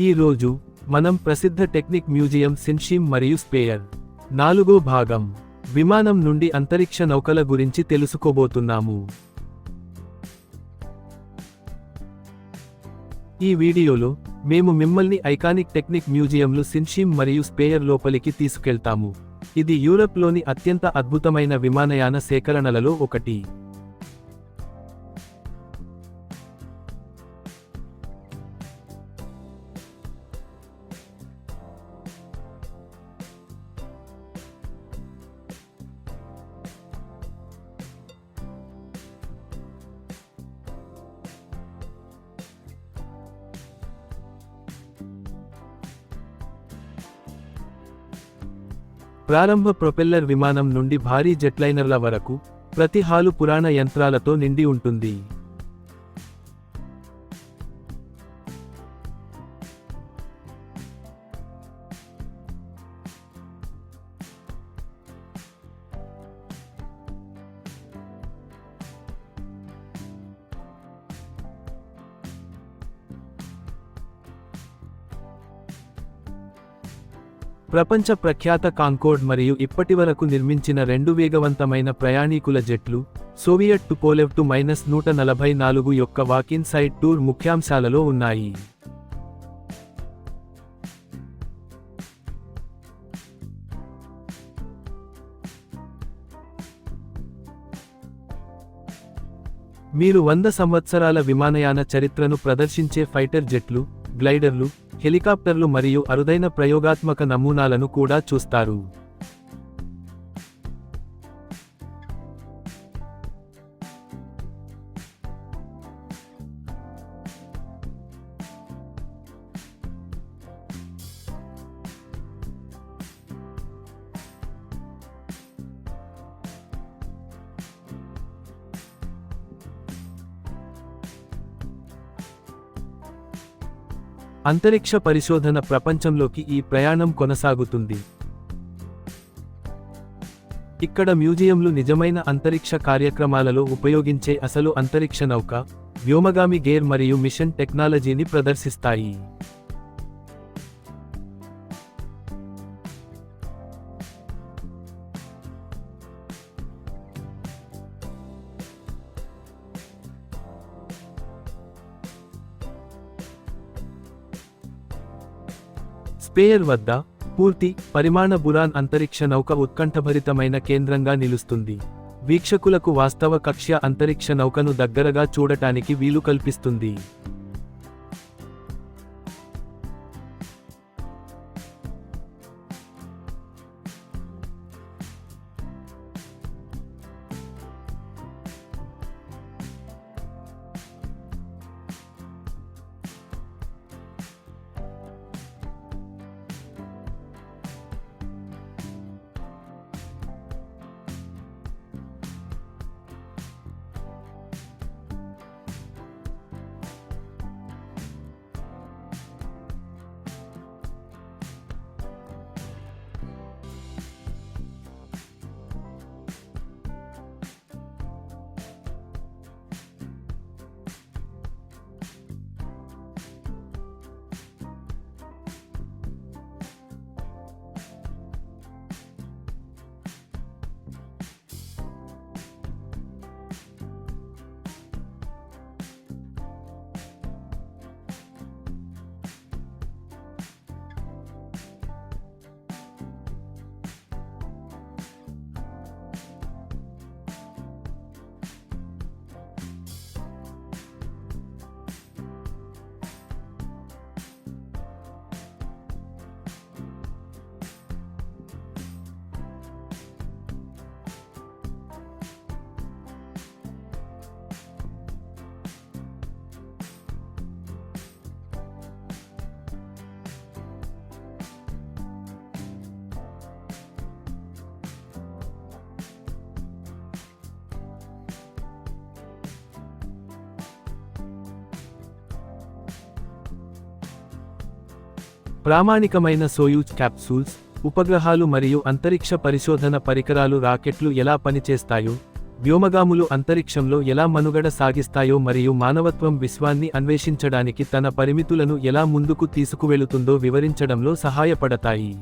ఈ రోజు మనం ప్రసిద్ధ టెక్నిక్ మ్యూజియం సిన్షీమ్ మరియు స్పేయర్ నాలుగో భాగం విమానం నుండి అంతరిక్ష నౌకల గురించి తెలుసుకోబోతున్నాము. ఈ వీడియోలో మేము మిమ్మల్ని ఐకానిక్ టెక్నిక్ మ్యూజియంలు సిన్షీమ్ మరియు స్పేయర్ లోపలికి తీసుకెళ్తాము. ఇది యూరప్లోని అత్యంత అద్భుతమైన విమానయాన సేకరణలలో ఒకటి. ప్రారంభ ప్రొపెల్లర్ విమానం నుండి భారీ జెట్లైనర్ల వరకు ప్రతి హాలు పురాణ యంత్రాలతో నిండి ఉంటుంది. ప్రపంచ ప్రఖ్యాత కాంకోర్డ్ మరియు ఇప్పటివరకు నిర్మించిన రెండు వేగవంతమైన ప్రయాణీకుల జెట్లు సోవియట్ టుపోలెవ్ టు మైనస్ నూట నలభై నాలుగు యొక్క వాకిన్ సైడ్ టూర్ ముఖ్యాంశాలలో ఉన్నాయి. మీరు వంద సంవత్సరాల విమానయాన చరిత్రను ప్రదర్శించే ఫైటర్ జెట్లు గ్లైడర్లు హెలికాప్టర్లు మరియు అరుదైన ప్రయోగాత్మక నమూనాలను కూడా చూస్తారు. అంతరిక్ష పరిశోధన ప్రపంచంలోకి ఈ ప్రయాణం కొనసాగుతుంది. ఇక్కడ మ్యూజియంలు నిజమైన అంతరిక్ష కార్యక్రమాలలో ఉపయోగించే అసలు అంతరిక్ష నౌక వ్యోమగామి గేర్ మరియు మిషన్ టెక్నాలజీని ప్రదర్శిస్తాయి. స్పేయర్ వద్ద పూర్తి పరిమాణ బురాన్ అంతరిక్ష నౌక ఉత్కంఠభరితమైన కేంద్రంగా నిలుస్తుంది. వీక్షకులకు వాస్తవ కక్ష్య అంతరిక్ష నౌకను దగ్గరగా చూడటానికి వీలు కల్పిస్తుంది. ప్రామాణికమైన సోయూజ్ క్యాప్సూల్స్ ఉపగ్రహాలు మరియు అంతరిక్ష పరిశోధన పరికరాలు రాకెట్లు ఎలా పనిచేస్తాయో వ్యోమగాములు అంతరిక్షంలో ఎలా మనుగడ సాగిస్తాయో మరియు మానవత్వం విశ్వాన్ని అన్వేషించడానికి తన పరిమితులను ఎలా ముందుకు తీసుకువెళుతుందో వివరించడంలో సహాయపడతాయి.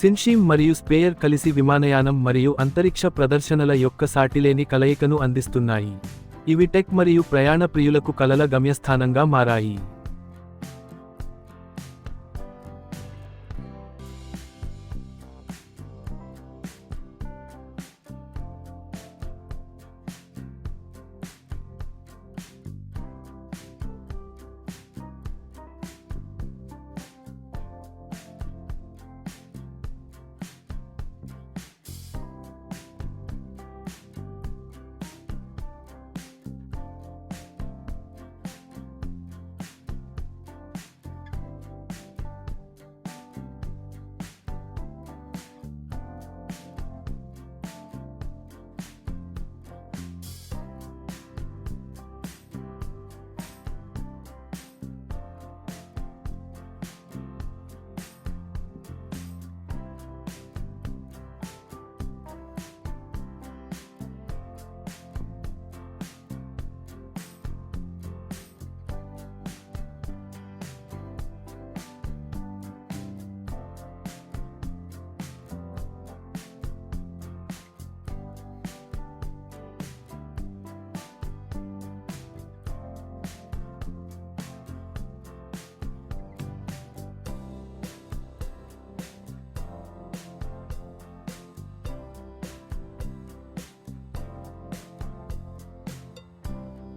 సిన్షీమ్ మరియు స్పేయర్ కలిసి విమానయానం మరియు అంతరిక్ష ప్రదర్శనల యొక్క సాటిలేని కలయికను అందిస్తున్నాయి. ఇవి టెక్ మరియు ప్రయాణ ప్రియులకు కలల గమ్యస్థానంగా మారాయి.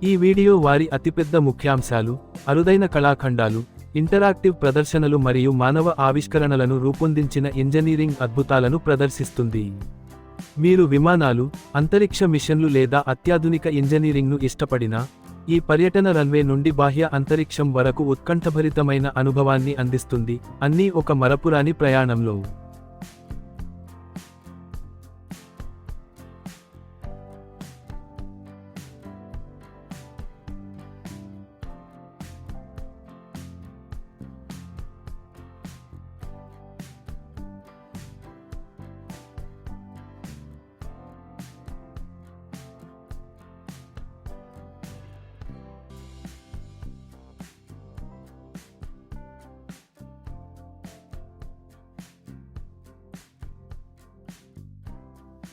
ఈ వీడియో వారి అతిపెద్ద ముఖ్యాంశాలు అరుదైన కళాఖండాలు ఇంటరాక్టివ్ ప్రదర్శనలు మరియు మానవ ఆవిష్కరణలను రూపొందించిన ఇంజనీరింగ్ అద్భుతాలను ప్రదర్శిస్తుంది. మీరు విమానాలు అంతరిక్ష మిషన్లు లేదా అత్యాధునిక ఇంజనీరింగ్ను ఇష్టపడినా ఈ పర్యటన రన్వే నుండి బాహ్య అంతరిక్షం వరకు ఉత్కంఠభరితమైన అనుభవాన్ని అందిస్తుంది అన్నీ ఒక మరపురాని ప్రయాణంలో.